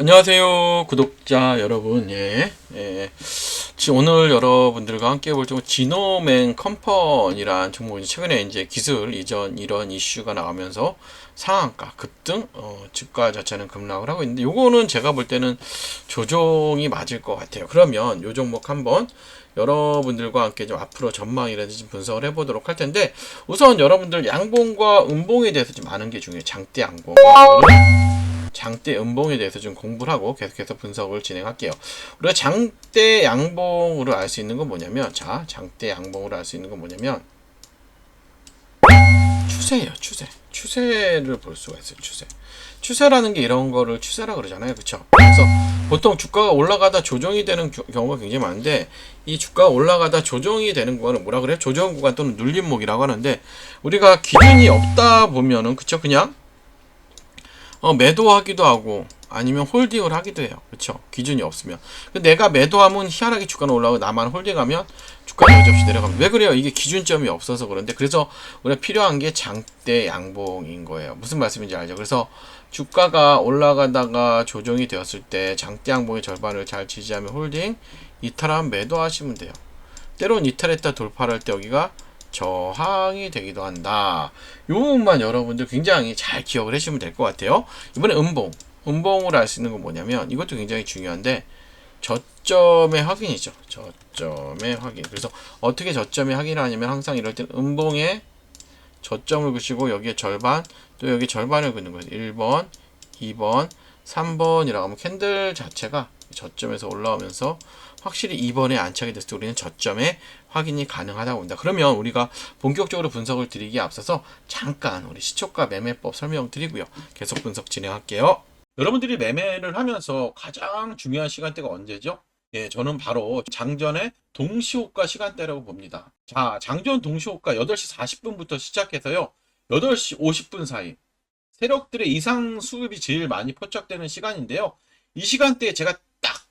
안녕하세요 구독자 여러분. 예, 예. 오늘 여러분들과 함께 볼 종목 지노맨 컴퍼니란 종목이 최근에 이제 기술 이전 이런 이슈가 나오면서 상한가 급등 어, 주가 자체는 급락을 하고 있는데 요거는 제가 볼 때는 조정이 맞을 것 같아요. 그러면 요 종목 한번 여러분들과 함께 좀 앞으로 전망이라든지 좀 분석을 해보도록 할 텐데 우선 여러분들 양봉과 음봉에 대해서 좀 아는 게 중요해요. 장대 양봉 장대 음봉에 대해서 좀 공부를 하고 계속해서 분석을 진행할게요. 우리가 장대 양봉으로 알 수 있는 건 뭐냐면 자 장대 양봉으로 알 수 있는 건 뭐냐면 추세예요 추세. 추세를 볼 수가 있어요 추세. 추세라는 게 이런 거를 추세라 그러잖아요 그쵸? 그래서 보통 주가가 올라가다 조정이 되는 겨- 경우가 굉장히 많은데 이 주가가 올라가다 조정이 되는 구간은 뭐라 그래요? 조정 구간 또는 눌림목이라고 하는데 우리가 기준이 없다 보면은 그쵸? 그냥 어, 매도하기도 하고 아니면 홀딩을 하기도 해요. 그렇죠? 기준이 없으면. 내가 매도하면 희한하게 주가는 올라오고 나만 홀딩하면 주가는 여지없이 내려갑니다. 왜 그래요? 이게 기준점이 없어서 그런데 그래서 우리가 필요한 게 장대 양봉인 거예요. 무슨 말씀인지 알죠? 그래서 주가가 올라가다가 조정이 되었을 때 장대 양봉의 절반을 잘 지지하면 홀딩, 이탈하면 매도하시면 돼요. 때론 이탈했다 돌파를 할때 여기가 저항이 되기도 한다. 요 부분만 여러분들 굉장히 잘 기억을 해주시면 될 것 같아요. 이번에 음봉. 음봉으로 알 수 있는 건 뭐냐면 이것도 굉장히 중요한데 저점의 확인이죠. 저점의 확인. 그래서 어떻게 저점의 확인을 하냐면 항상 이럴 때는 음봉에 저점을 그시고 여기에 절반 또 여기 절반을 그는 거예요. 1번, 2번, 3번이라고 하면 캔들 자체가 저점에서 올라오면서 확실히 2번에 안착이 됐을 때 우리는 저점에 확인이 가능하다고 본다. 그러면 우리가 본격적으로 분석을 드리기에 앞서서 잠깐 우리 시초가 매매법 설명 드리고요. 계속 분석 진행할게요. 여러분들이 매매를 하면서 가장 중요한 시간대가 언제죠? 예, 저는 바로 장전의 동시호가 시간대라고 봅니다. 자, 장전 동시호가 8시 40분부터 시작해서요. 8시 50분 사이. 세력들의 이상 수급이 제일 많이 포착되는 시간인데요. 이 시간대에 제가 딱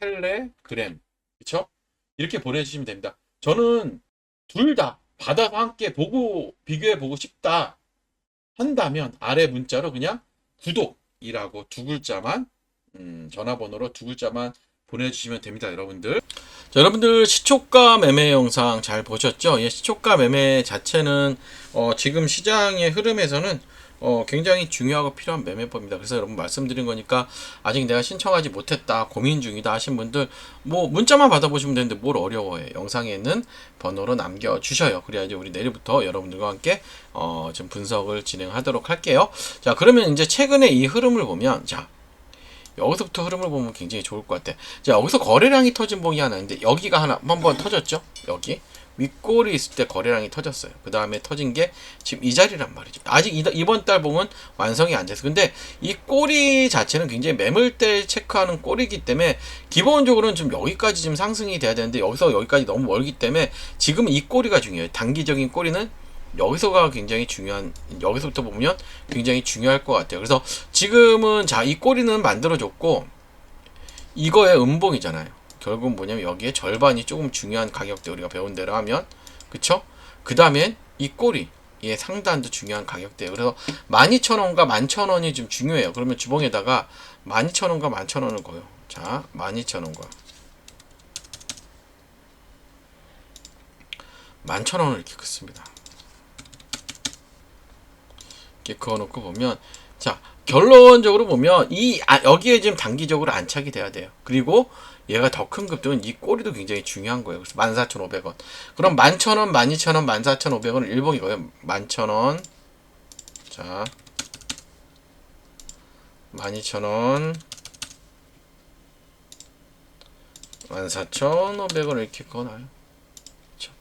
텔레그램. 그쵸? 이렇게 보내주시면 됩니다. 저는 둘 다 받아서 함께 보고, 비교해 보고 싶다 한다면 아래 문자로 그냥 구독이라고 두 글자만, 음, 전화번호로 두 글자만 보내주시면 됩니다, 여러분들. 자, 여러분들 시초가 매매 영상 잘 보셨죠? 예, 시초가 매매 자체는 어, 지금 시장의 흐름에서는 어, 굉장히 중요하고 필요한 매매법입니다. 그래서 여러분 말씀드린 거니까 아직 내가 신청하지 못했다, 고민 중이다 하신 분들 뭐 문자만 받아보시면 되는데 뭘 어려워해. 영상에 있는 번호로 남겨주셔요. 그래야지 우리 내일부터 여러분들과 함께 어, 좀 분석을 진행하도록 할게요. 자, 그러면 이제 최근에 이 흐름을 보면 자, 여기서부터 흐름을 보면 굉장히 좋을 것 같아. 자, 여기서 거래량이 터진 봉이 하나 있는데 여기가 하나 한번 터졌죠? 여기. 윗골이 있을 때 거래량이 터졌어요. 그 다음에 터진 게 지금 이 자리란 말이죠. 아직 이번 달 봉은 완성이 안 돼서. 근데 이 꼬리 자체는 굉장히 매물대 체크하는 꼬리이기 때문에 기본적으로는 좀 여기까지 좀 상승이 돼야 되는데 여기서 여기까지 너무 멀기 때문에 지금 이 꼬리가 중요해요. 단기적인 꼬리는 여기서가 굉장히 중요한 여기서부터 보면 굉장히 중요할 것 같아요. 그래서 지금은 자 이 꼬리는 만들어졌고 이거의 음봉이잖아요. 결국 뭐냐면 여기에 절반이 조금 중요한 가격대 우리가 배운 대로 하면 그쵸? 그 다음엔 이 꼬리 의 상단도 중요한 가격대예요. 그래서 12,000원과 11,000원이 좀 중요해요. 그러면 주봉에다가 12,000원과 11,000원을 거요. 자, 12,000원과 11,000원을 이렇게 긋습니다. 이렇게 그어놓고 보면 자 결론적으로 보면 이 아, 여기에 지금 단기적으로 안착이 돼야 돼요. 그리고 얘가 더 큰 급등은 이 꼬리도 굉장히 중요한 거예요. 그래서 14,500원. 그럼 11,000원, 12,000원, 14,500원은 일봉이고요. 11,000원. 자. 12,000원. 14,500원을 이렇게 꺼놔요. 그렇죠.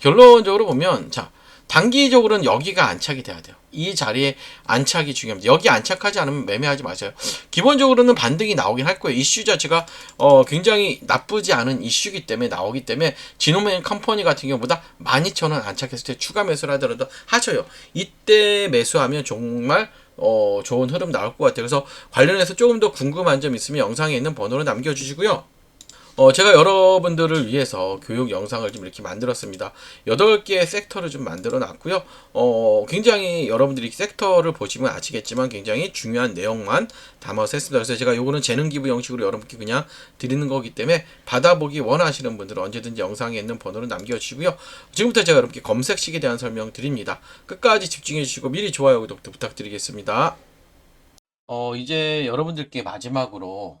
결론적으로 보면 자, 단기적으로는 여기가 안착이 돼야 돼요. 이 자리에 안착이 중요합니다. 여기 안착하지 않으면 매매하지 마세요. 기본적으로는 반등이 나오긴 할 거예요. 이슈 자체가 어, 굉장히 나쁘지 않은 이슈기 때문에 나오기 때문에 지노맨 컴퍼니 같은 경우보다 12,000원 안착했을 때 추가 매수를 하더라도 하셔요. 이때 매수하면 정말 어, 좋은 흐름 나올 것 같아요. 그래서 관련해서 조금 더 궁금한 점 있으면 영상에 있는 번호를 남겨주시고요. 어, 제가 여러분들을 위해서 교육 영상을 좀 이렇게 만들었습니다. 8개의 섹터를 좀 만들어 놨고요. 어, 굉장히 여러분들이 섹터를 보시면 아시겠지만 굉장히 중요한 내용만 담아서 했습니다. 그래서 제가 요거는 재능 기부 형식으로 여러분께 그냥 드리는 거기 때문에 받아보기 원하시는 분들은 언제든지 영상에 있는 번호를 남겨주시고요. 지금부터 제가 여러분께 검색식에 대한 설명 드립니다. 끝까지 집중해 주시고 미리 좋아요, 구독도 부탁드리겠습니다. 어, 이제 여러분들께 마지막으로